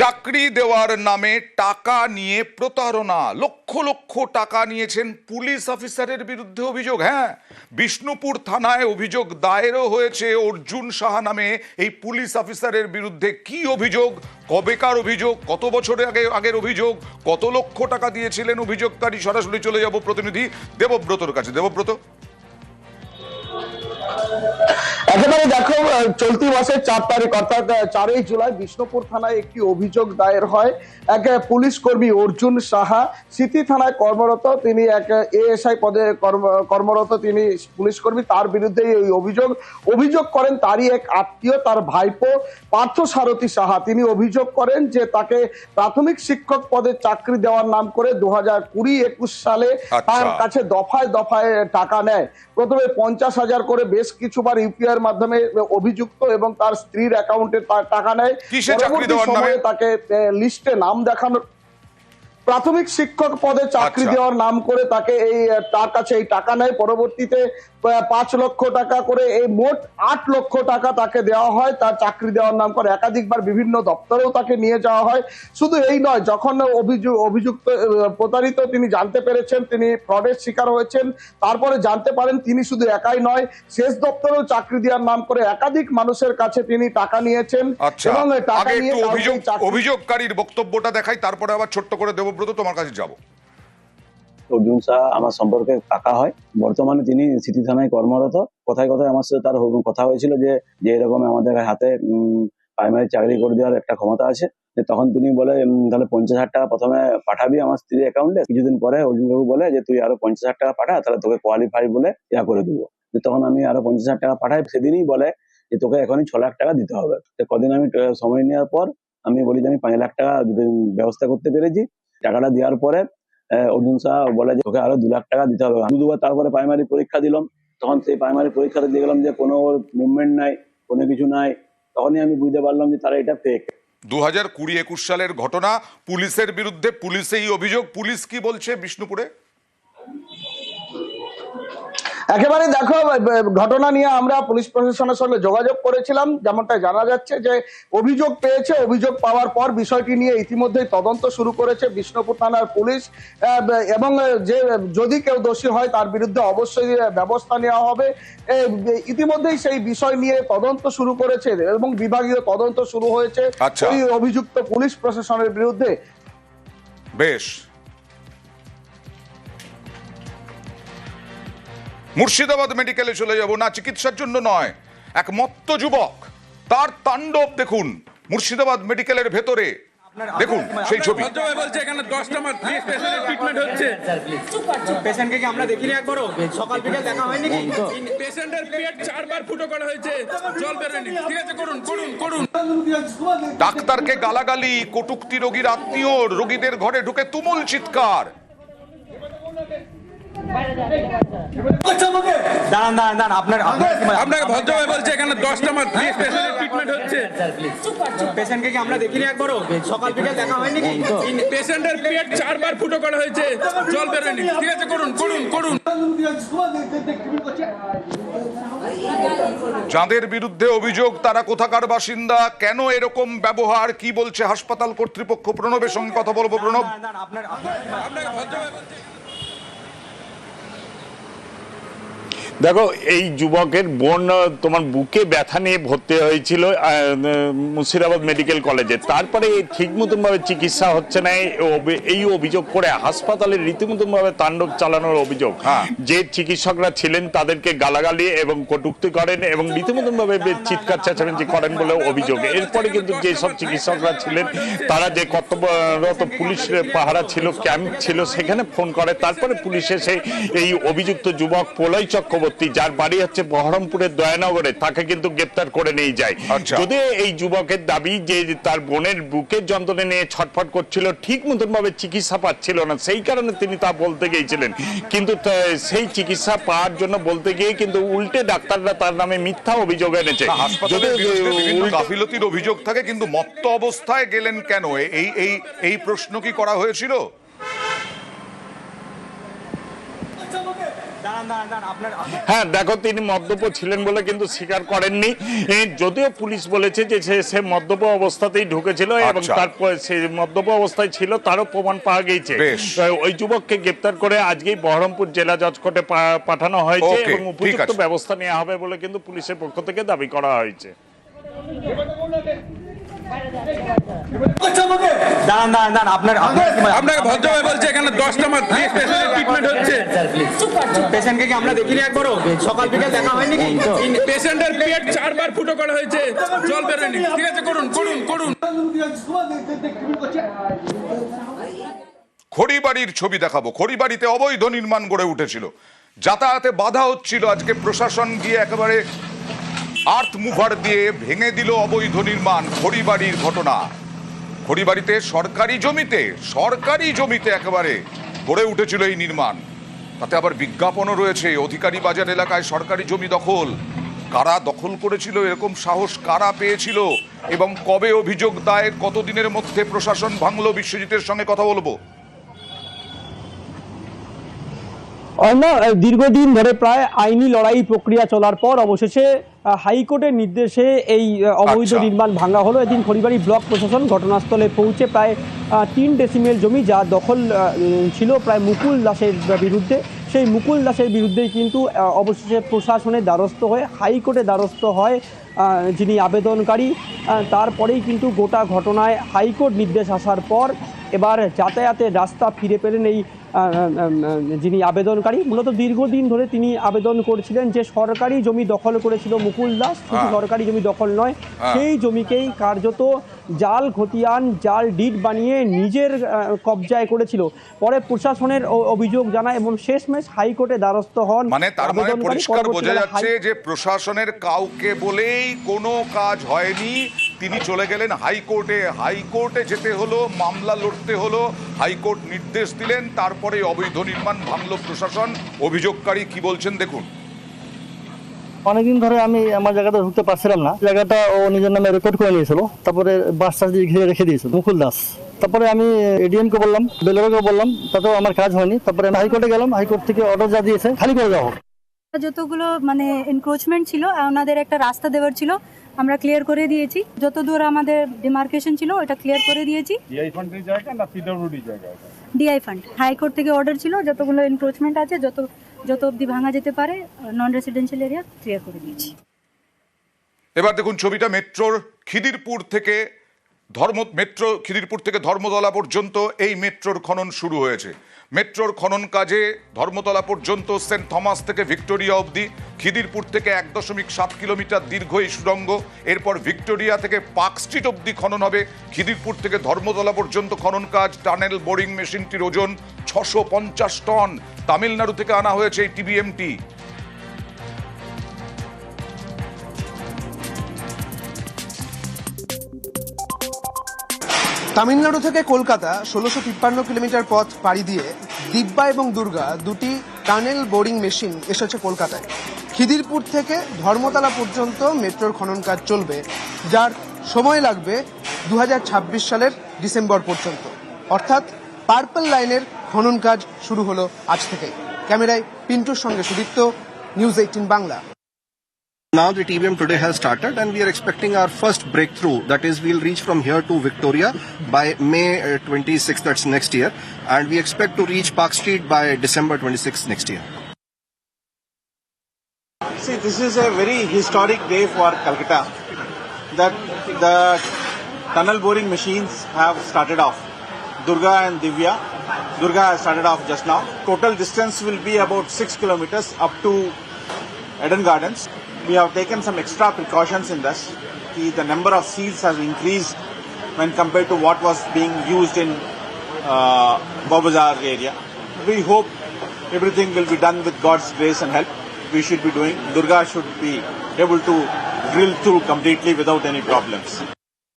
চাকরি দেওয়ার নামে টাকা নিয়ে প্রতারণা। লক্ষ লক্ষ টাকা নিয়েছেন পুলিশ অফিসারের বিরুদ্ধে অভিযোগ। হ্যাঁ বিষ্ণুপুর থানায় অভিযোগ দায়েরও হয়েছে। অর্জুন সাহা নামে এই পুলিশ অফিসারের বিরুদ্ধে কি অভিযোগ? কবেকার অভিযোগ? কত বছরের আগে, আগের অভিযোগ? কত লক্ষ টাকা দিয়েছিলেন অভিযোগকারী? সরাসরি চলে যাব প্রতিনিধি দেবব্রতর কাছে। দেবব্রত? একেবারে দেখো চলতি মাসের চার তারিখ অর্থাৎ চারই জুলাই বিষ্ণুপুর থানায় একটি অভিযোগ দায়ের হয়। এক পুলিশ কর্মী অর্জুন সাহা সিটি থানায় কর্মরত। তিনি এক এএসআই পদে কর্মরত তিনি পুলিশ কর্মী। তার বিরুদ্ধে এই অভিযোগ। অভিযোগ করেন তারই এক আত্মীয় তার ভাইপো পার্থ সারথী সাহা। তিনি অভিযোগ করেন যে তাকে প্রাথমিক শিক্ষক পদে চাকরি দেওয়ার নাম করে দু হাজার কুড়ি একুশ সালে আচ্ছা। তার কাছে দফায় দফায় টাকা নেয়। প্রথমে পঞ্চাশ হাজার করে বেশ কিছুবার ইউপিআই এর মাধ্যমে অভিযুক্ত এবং তার স্ত্রীর অ্যাকাউন্টে টাকা নেয়। পরবর্তী সময়ে তাকে লিস্টে নাম দেখানো প্রাথমিক শিক্ষক পদে চাকরি আচ্ছা। দেওয়ার নাম করে তাকে এই তার কাছে এই টাকা নেয়। পরবর্তীতে পাঁচ লক্ষ টাকা করে এই মোট আট লক্ষ টাকা তাকে দেওয়া হয়। তার চাকরি দেওয়ার নাম করে একাধিকবার বিভিন্ন দপ্তরেও তাকে নিয়ে যাওয়া হয়। শুধু এই নয় যখন অভিযোগ অভিযুক্ত প্রতারিত তিনি জানতে পেরেছেন তিনি ফ্রডের শিকার হয়েছেন। তারপরে জানতে পারেন তিনি শুধু একাই নয় শেষ দপ্তরেও চাকরি দেওয়ার নাম করে একাধিক মানুষের কাছে তিনি টাকা নিয়েছেন আচ্ছা। এবং টাকা নিয়ে অভিযোগকারীর বক্তব্যটা দেখাই তারপরে আবার ছোট্ট করে দেবব্রত তোমার কাছে যাব। অর্জুন শাহ, আমার সম্পর্কে কাকা হয়। বর্তমানে তিনি সিটি থানায় কর্মরত। কথায় কথায় আমার সাথে তার কথা হয়েছিল যে যে এরকম আমাদের হাতে প্রাইমারি চাকরি করে দেওয়ার একটা ক্ষমতা আছে। যে তখন তিনি বলে তাহলে পঞ্চাশ হাজার টাকা প্রথমে পাঠাবি আমার স্ত্রীর অ্যাকাউন্টে কিছুদিন পরে অর্জুন বাবু বলে যে, তুই আরও পঞ্চাশ হাজার টাকা পাঠা, তাহলে তোকে কোয়ালিফাই বলে ইয়া করে দেবো। যে তখন আমি আরও পঞ্চাশ হাজার টাকা পাঠাই, সেদিনই বলে যে, তোকে এখনই ছ লাখ টাকা দিতে হবে। কদিন আমি সময় নেওয়ার পর আমি বলি যে, আমি পাঁচ লাখ টাকা ব্যবস্থা করতে পেরেছি। টাকাটা দেওয়ার পরে অর্জুন শাহ বলে যে ওকে আরও দু লাখ টাকা দিতে হবে। দু দুবার তারপরে প্রাইমারি পরীক্ষা দিলাম। তখন সেই প্রাইমারি পরীক্ষাতে গেলাম যে, কোনো মুভমেন্ট নাই, কোনো কিছু নাই। তখনই আমি বুঝতে পারলাম যে, তারা এটা ফেক দু হাজার কুড়ি একুশ সালের ঘটনা, পুলিশের বিরুদ্ধে পুলিশেই অভিযোগ। পুলিশ কি বলছে বিষ্ণুপুরে? একেবারে দেখো ঘটনা নিয়ে আমরা পুলিশ প্রশাসনের সঙ্গে যোগাযোগ করেছিলাম। যেমনটা জানা যাচ্ছে যে অভিযোগ পেয়েছে অভিযোগ পাওয়ার পর বিষয়টি নিয়ে ইতিমধ্যেই তদন্ত শুরু করেছে বিষ্ণুপুর থানার পুলিশ। এবং যে যদি কেউ দোষী হয় তার বিরুদ্ধে অবশ্যই ব্যবস্থা নেওয়া হবে। ইতিমধ্যেই সেই বিষয় নিয়ে তদন্ত শুরু করেছে এবং বিভাগীয় তদন্ত শুরু হয়েছে আচ্ছা। ওই অভিযুক্ত পুলিশ প্রশাসনের বিরুদ্ধে। বেশ। মুর্শিদাবাদ মেডিকেলে চলে যাব না চিকিৎসার জন্য নয়। এক মত্ত যুবক তার তাণ্ডব দেখুন মুর্শিদাবাদ মেডিকেলের ভেতরে। দেখুন সেই ছবি। ভদ্রভাবে বলছে এখানে দশটা মাস পেশেন্টের ট্রিটমেন্ট হচ্ছে। পেশেন্টকে কি আমরা দেখিনি একবারও? সকাল বিকেল দেখা হয়নি কি? পেশেন্টের পেট চারবার ফুটো করা হয়েছে। জল বেরোয়নি ঠিক আছে করুন করুন করুন। ডাক্তারকে গালাগালি কটুক্তি রোগীর আত্মীয় রোগীদের ঘরে ঢুকে তুমুল চিৎকার। দাঁড়ান দাঁড়ান দাঁড়ান আপনার মানে- আপনাকে ভদ্রভাবে বলছে এখানে দশটা মাস ট্রিটমেন্ট হচ্ছে। পেশেন্টকে কি আমরা দেখিনি একবারও? সকাল বিকেল দেখা হয়নি কি? পেশেন্টের পেট চারবার ফুটো করা হয়েছে। জল বেরোয়নি। ঠিক আছে করুন করুন করুন। যাদের বিরুদ্ধে অভিযোগ তারা কোথাকার বাসিন্দা? কেন এরকম ব্যবহার? কি বলছে হাসপাতাল কর্তৃপক্ষ? প্রণবের সঙ্গে কথা বলব প্রণব। আপনার আপনার আপনাকে ভদ্রভাবে বলছে দেখো এই যুবকের বোন তোমার বুকে ব্যথা নিয়ে ভর্তি হয়েছিল মুর্শিদাবাদ মেডিকেল কলেজে। তারপরে ঠিক মতন ভাবে চিকিৎসা হচ্ছে না এই অভি- অভিযোগ করে হাসপাতালে রীতিমতন ভাবে তাণ্ডব চালানোর অভিযোগ। হ্যাঁ। যে চিকিৎসকরা ছিলেন তাদেরকে গালাগালি এবং কটুক্তি করেন এবং রীতিমতন ভাবে চিৎকার চেঁচামেচি করেন বলে অভিযোগ। এরপরে কিন্তু যেসব চিকিৎসকরা ছিলেন তারা যে কর্তব্যরত পুলিশের পাহারা ছিল ক্যাম্প ছিল সেখানে ফোন করে। তারপরে পুলিশ এসে এই অভিযুক্ত যুবক প্রলয় চক্রবর্তী যার বাড়ি হচ্ছে বহরমপুরের দয়ানগরে তাকে কিন্তু গ্রেপ্তার করে নিয়ে যায়। আচ্ছা। যদি এই যুবকের দাবি যে তার বোনের বুকের যন্ত্রণা নিয়ে ছটফট করছিল ঠিক মতন ভাবে চিকিৎসা পাচ্ছিল না সেই কারণে তিনি তা বলতে গিয়েছিলেন। কিন্তু সেই চিকিৎসা পাওয়ার জন্য বলতে গিয়ে কিন্তু উল্টে ডাক্তাররা তার নামে মিথ্যা অভিযোগ এনেছে। গাফিলতির অভিযোগ থাকে কিন্তু মত্ত অবস্থায় গেলেন কেন? এই এই এই প্রশ্ন কি করা হয়েছিল দাঁড়ান দাঁড়ান দাঁড়ান দাঁড়ান আপনার হ্যাঁ দেখো তিনি মদ্যপ ছিলেন বলে কিন্তু স্বীকার করেননি। যদিও পুলিশ বলেছে যে সে মদ্যপ অবস্থাতেই ঢুকেছিল এবং আচ্ছা। তারপর সে মদ্যপ অবস্থায় ছিল তারও প্রমাণ পাওয়া গেছে ওই যুবককে গ্রেপ্তার করে আজকেই বহরমপুর জেলা জজ কোর্টে পাঠানো হয়েছে এবং উপযুক্ত ব্যবস্থা নেওয়া হবে বলে কিন্তু পুলিশের পক্ষ থেকে দাবি করা হয়েছে। দাঁড়ান দাঁড়ান দাঁড়ান আপনার আপনার কি আপনাকে ভদ্রভাবে বলছে এখানে দশটা মাস ট্রিটমেন্ট হচ্ছে। পেশেন্টকে কি আমরা দেখিনি একবারও? সকাল বিকেল দেখা হয়নি পেশেন্টের পেট চারবার ফুটো করা হয়েছে। জল বেরোয়নি ঠিক আছে করুন করুন করুন। খড়িবাড়ির ছবি দেখাবো। খড়িবাড়িতে অবৈধ নির্মাণ গড়ে উঠেছিল। যাতায়াতে বাধা হচ্ছিল। আজকে প্রশাসন গিয়ে একেবারে আর্থ মুভার দিয়ে ভেঙে দিল অবৈধ নির্মাণ খড়িবাড়ির ঘটনা। খড়িবাড়িতে সরকারি জমিতে সরকারি জমিতে একেবারে গড়ে উঠেছিল এই নির্মাণ। তাতে আবার বিজ্ঞাপনও রয়েছে, অধিকারী বাজার এলাকায় সরকারি জমি দখল। কারা দখল করেছিল, এরকম সাহস কারা পেয়েছিল, এবং কবে অভিযোগ দায়ের, কতদিনের মধ্যে প্রশাসন ভাঙলো, বিশ্বজিতের সঙ্গে কথা বলব। না দীর্ঘদিন ধরে প্রায় আইনি লড়াই প্রক্রিয়া চলার পর অবশেষে হাইকোর্টের নির্দেশে এই অবৈধ আচ্ছা। নির্মাণ ভাঙা হলো। এদিন খড়িবাড়ি ব্লক প্রশাসন ঘটনাস্থলে পৌঁছে প্রায় তিন ডেসিমেল জমি যা দখল ছিল প্রায় মুকুল দাসের বিরুদ্ধে। সেই মুকুল দাসের বিরুদ্ধেই কিন্তু অবশেষে প্রশাসনের দ্বারস্থ হয়ে হাইকোর্টে দ্বারস্থ হয় যিনি আবেদনকারী। তারপরেই কিন্তু গোটা ঘটনায় হাইকোর্ট নির্দেশ আসার পর এবার যাতায়াতের রাস্তা ফিরে পেলেন এই যিনি আবেদনকারী মূলত দীর্ঘদিন ধরে তিনি আবেদন করছিলেন যে সরকারি জমি দখল করেছিল মুকুল দাস শুধু হ্যাঁ। সরকারি জমি দখল নয় হ্যাঁ। সেই জমিকেই কার্যত জাল খতিয়ান জাল ডিট বানিয়ে নিজের কবজায় করেছিল পরে প্রশাসনের অভিযোগ জানায় এবং শেষমেশ হাইকোর্টে দ্বারস্থ হন মানে তার মানে পরিষ্কার বোঝা যাচ্ছে যে প্রশাসনের কাউকে বলেই কোনো কাজ হয়নি তিনি চলে গেলেন হাইকোর্টে। হাইকোর্টে যেতে হলো মামলা লড়তে হলো হাইকোর্ট নির্দেশ দিলেন তারপরে অবৈধ নির্মাণ ভাঙলো প্রশাসন। অভিযোগকারী কি বলছেন দেখুন। অনেকদিন ধরে আমি আমার জায়গাটা ঢুকতে পারছিলাম না। জায়গাটা ও নিজের নামে রেকর্ড করে নিয়েছিল। তারপরে বাস টাস দিয়ে ঘিরে রেখে দিয়েছিল মুকুল দাস। তারপরে আমি এডিএম কে বললাম বেলোরকে বললাম তাতেও আমার কাজ হয়নি। তারপরে আমি হাইকোর্টে গেলাম হাইকোর্ট থেকে অর্ডার যা দিয়েছে খালি করে দেওয়া যতগুলো মানে এনক্রোচমেন্ট ছিল ওনাদের একটা রাস্তা দেওয়ার ছিল আমরা ক্লিয়ার করে দিয়েছি। যত দূর আমাদের ডিমার্কেশন ছিল ওটা ক্লিয়ার করে দিয়েছি। ডিআই ফান্ডের জায়গা না পিডব্লিউডি জায়গা ডিআই ফান্ড হাইকোর্ট থেকে অর্ডার ছিল যতগুলো এনক্রোচমেন্ট আছে যত যত অবধি ভাঙা যেতে পারে নন রেসিডেন্সিয়াল এরিয়া ক্লিয়ার করে দিয়েছি। এবার দেখুন ছবিটা মেট্রোর খিদিরপুর থেকে ধর্ম মেট্রো খিদিরপুর থেকে ধর্মতলা পর্যন্ত এই মেট্রোর খনন শুরু হয়েছে। মেট্রোর খনন কাজে ধর্মতলা পর্যন্ত সেন্ট থমাস থেকে ভিক্টোরিয়া অবধি, খিদিরপুর থেকে এক দশমিক সাত কিলোমিটার দীর্ঘ এই সুড়ঙ্গ। এরপর ভিক্টোরিয়া থেকে পার্ক স্ট্রিট অবধি খনন হবে। খিদিরপুর থেকে ধর্মতলা পর্যন্ত খনন কাজ, টানেল বোরিং মেশিনটির ওজন ছশো পঞ্চাশ টন। তামিলনাড়ু থেকে আনা হয়েছে এই টিবিএমটি। তামিলনাড়ু থেকে কলকাতা, ষোলোশো তিপ্পান্ন কিলোমিটার পথ পাড়ি দিয়ে দিব্যা এবং দুর্গা দুটি টানেল বোরিং মেশিন এসেছে কলকাতায়। খিদিরপুর থেকে ধর্মতলা পর্যন্ত মেট্রোর খনন কাজ চলবে, যার সময় লাগবে দু হাজার ছাব্বিশ সালের ডিসেম্বর পর্যন্ত। অর্থাৎ পার্পল লাইনের খনন কাজ শুরু হলো আজ থেকে ক্যামেরায় পিন্টুর সঙ্গে Sudipta, news eighteen Bangla. Now the TBM today has started and we are expecting our first breakthrough. That is, we'll reach from here to Victoria by May uh, 26th, that's next year. And we expect to reach Park Street by December 26th next year. See, this is a very historic day for Calcutta. That the tunnel boring machines have started off. Durga and Divya. Durga has started off just now. Total distance will be about six kilometers up to Eden Gardens. We have taken some extra precautions in this. The, the number of seats has increased when compared to what was being used in uh, Babazar area. We hope everything will be done with God's grace and help. We should be doing. Durga should be able to drill through completely without any problems.